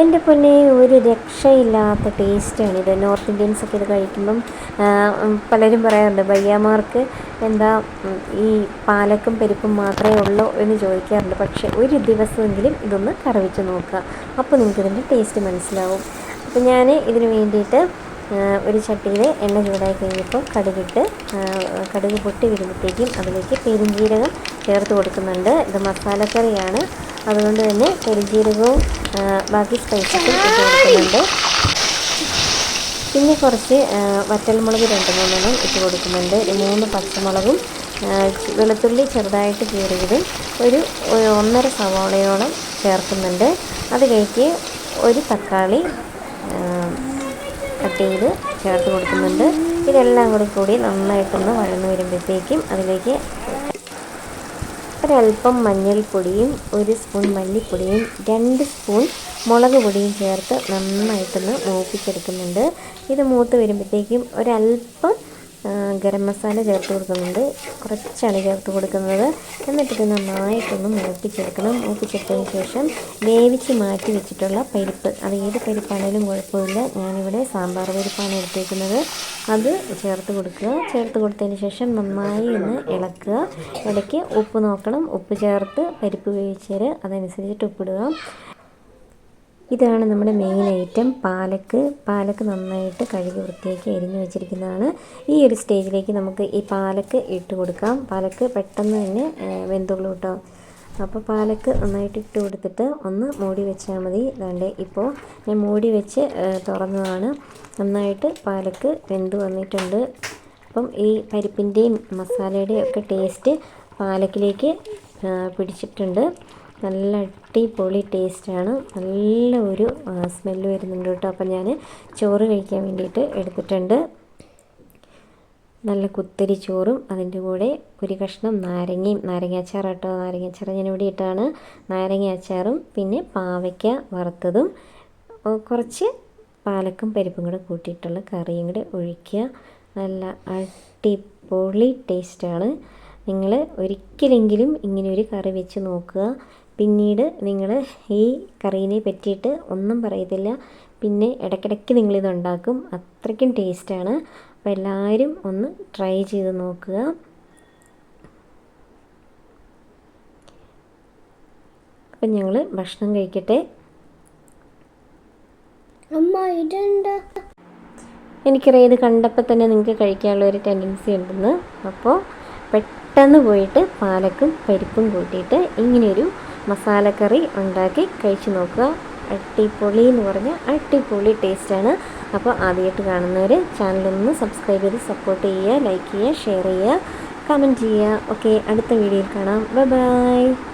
എന്റെ പൊന്നെ ഒരു രക്ഷയില്ലാത്ത ടേസ്റ്റാണ് ഇത്. നോർത്ത് ഇന്ത്യൻസ് ഒക്കെ ഇത് കഴിക്കുമ്പം പലരും പറയാറുണ്ട് ബയ്യാമാർക്ക് എന്താ ഈ പാലക്കും പരിപ്പും മാത്രമേ ഉള്ളൂ എന്ന് ചോദിക്കാറുണ്ട്. പക്ഷേ ഒരു ദിവസമെങ്കിലും ഇതൊന്ന് കറവിച്ച് നോക്കുക. അപ്പോൾ നിങ്ങൾക്കിതിന്റെ ടേസ്റ്റ് മനസ്സിലാവും. അപ്പോൾ ഞാൻ ഇതിന് വേണ്ടിയിട്ട് ഒരു ചട്ടിയിൽ എണ്ണ ചൂടായി കഴിഞ്ഞപ്പോൾ കടുകിട്ട് കടുക് പൊട്ടി വരുമ്പോഴത്തേക്കും അതിലേക്ക് പെരുംജീരകം ചേർത്ത് കൊടുക്കുന്നുണ്ട്. ഇത് മസാലക്കറിയാണ്. അതുകൊണ്ട് തന്നെ പെരുംജീരകവും ബാക്കി സ്പൈസസും കൊടുക്കുന്നുണ്ട്. പിന്നെ കുറച്ച് വറ്റൽമുളക് രണ്ട് മൂന്നെണ്ണം ഇട്ട് കൊടുക്കുന്നുണ്ട്. മൂന്ന് പച്ചമുളകും വെളുത്തുള്ളി ചെറുതായിട്ട് കീറിയതും ഒരു ഒന്നര സവാളയോളം ചേർക്കുന്നുണ്ട്. അതിലേക്ക് ഒരു തക്കാളി കട്ട് ചെയ്ത് ചേർത്ത് കൊടുക്കുന്നുണ്ട്. ഇതെല്ലാം കൂടി കൂടി നന്നായിട്ടൊന്ന് വഴന്ന് വരുമ്പോഴത്തേക്കും അതിലേക്ക് ഒരല്പം മഞ്ഞൾപ്പൊടിയും ഒരു സ്പൂൺ മല്ലിപ്പൊടിയും രണ്ട് സ്പൂൺ മുളക് പൊടിയും ചേർത്ത് നന്നായിട്ടൊന്ന് മൂപ്പിച്ചെടുക്കുന്നുണ്ട്. ഇത് മൂത്ത് വരുമ്പോഴത്തേക്കും ഒരല്പം ഗരം മസാല ചേർത്ത് കൊടുക്കുന്നുണ്ട്. കുറച്ചാണ് ചേർത്ത് കൊടുക്കുന്നത്. എന്നിട്ടിത് നന്നായിട്ടൊന്ന് മൂപ്പിച്ചെടുക്കണം. മൂപ്പിച്ചെടുത്തതിന് ശേഷം വേവിച്ച് മാറ്റി വെച്ചിട്ടുള്ള പരിപ്പ്. അത് ഏത് പരിപ്പാണേലും കുഴപ്പമില്ല. ഞാനിവിടെ സാമ്പാർ പരിപ്പാണ് എടുത്തേക്കുന്നത്. അത് ചേർത്ത് കൊടുക്കുക. ചേർത്ത് കൊടുത്തതിന് ശേഷം നന്നായി ഒന്ന് ഇളക്കുക. ഇടയ്ക്ക് ഉപ്പ് നോക്കണം. ഉപ്പ് ചേർത്ത് പരിപ്പ് വേവിച്ചേര്. അതനുസരിച്ചിട്ട് ഉപ്പിടുക. ഇതാണ് നമ്മുടെ മെയിൻ ഐറ്റം പാലക്ക് പാലക്ക് നന്നായിട്ട് കഴുകി വൃത്തിയാക്കി അരിഞ്ഞു വെച്ചിരിക്കുന്നതാണ്. ഈ ഒരു സ്റ്റേജിലേക്ക് നമുക്ക് ഈ പാലക്ക് ഇട്ട് കൊടുക്കാം. പാലക്ക് പെട്ടെന്ന് തന്നെ വെന്തുള്ളൂ കേട്ടോ. അപ്പോൾ പാലക്ക് നന്നായിട്ട് ഇട്ട് കൊടുത്തിട്ട് ഒന്ന് മൂടി വെച്ചാൽ മതി. അതുകൊണ്ട് ഇപ്പോൾ ഞാൻ മൂടി വെച്ച് തുറന്നതാണ്. നന്നായിട്ട് പാലക്ക് വെന്ത് വന്നിട്ടുണ്ട്. അപ്പം ഈ പരിപ്പിന്റെയും മസാലയുടെയും ഒക്കെ ടേസ്റ്റ് പാലക്കിലേക്ക് പിടിച്ചിട്ടുണ്ട്. നല്ല അടിപൊളി ടേസ്റ്റാണ്. നല്ല ഒരു സ്മെല്ല് വരുന്നുണ്ട് കേട്ടോ. അപ്പം ഞാൻ ചോറ് കഴിക്കാൻ വേണ്ടിയിട്ട് എടുത്തിട്ടുണ്ട്. നല്ല കുത്തരി ചോറും അതിന്റെ കൂടെ ഒരു കഷ്ണം നാരങ്ങയും നാരങ്ങ അച്ചാർ കേട്ടോ. നാരങ്ങ അച്ചാർ ഞാൻ ഇവിടെ ഇട്ടാണ്. നാരങ്ങ അച്ചാറും പിന്നെ പാവയ്ക്ക വറുത്തതും കുറച്ച് പാലക്കും പരിപ്പും കൂടെ കൂട്ടിയിട്ടുള്ള കറിയും കൂടെ ഒഴിക്കുക. നല്ല അടിപൊളി ടേസ്റ്റാണ്. നിങ്ങൾ ഒരിക്കലെങ്കിലും ഇങ്ങനെ ഒരു കറി വെച്ച് നോക്കുക. പിന്നീട് നിങ്ങൾ ഈ കറീനെ പറ്റിയിട്ട് ഒന്നും പറയത്തില്ല. പിന്നെ ഇടയ്ക്കിടയ്ക്ക് നിങ്ങളിത് ഉണ്ടാക്കും. അത്രയ്ക്കും ടേസ്റ്റാണ്. അപ്പോൾ എല്ലാവരും ഒന്ന് ട്രൈ ചെയ്ത് നോക്കുക. അപ്പം ഞങ്ങൾ ഭക്ഷണം കഴിക്കട്ടെ. അമ്മ ഇതുണ്ട് എനിക്കറിയാം ഇത് കണ്ടപ്പോൾ തന്നെ നിങ്ങൾക്ക് കഴിക്കാനുള്ള ഒരു ടെൻഡൻസി ഉണ്ടെന്ന്. അപ്പോൾ പെട്ടെന്ന് പോയിട്ട് പാലക്കും പരിപ്പും കൂട്ടിയിട്ട് ഇങ്ങനെയൊരു മസാലക്കറി ഉണ്ടാക്കി കഴിച്ചു നോക്കുക. അട്ടിപ്പൊളി എന്ന് പറഞ്ഞാൽ അട്ടിപ്പൊളി ടേസ്റ്റാണ് അപ്പോൾ ആദ്യമായിട്ട് കാണുന്നവർ ചാനലൊന്ന് സബ്സ്ക്രൈബ് ചെയ്ത് സപ്പോർട്ട് ചെയ്യുക ലൈക്ക് ചെയ്യുക ഷെയർ ചെയ്യുക കമന്റ് ചെയ്യുക. ഓക്കെ അടുത്ത വീഡിയോയിൽ കാണാം. Bye bye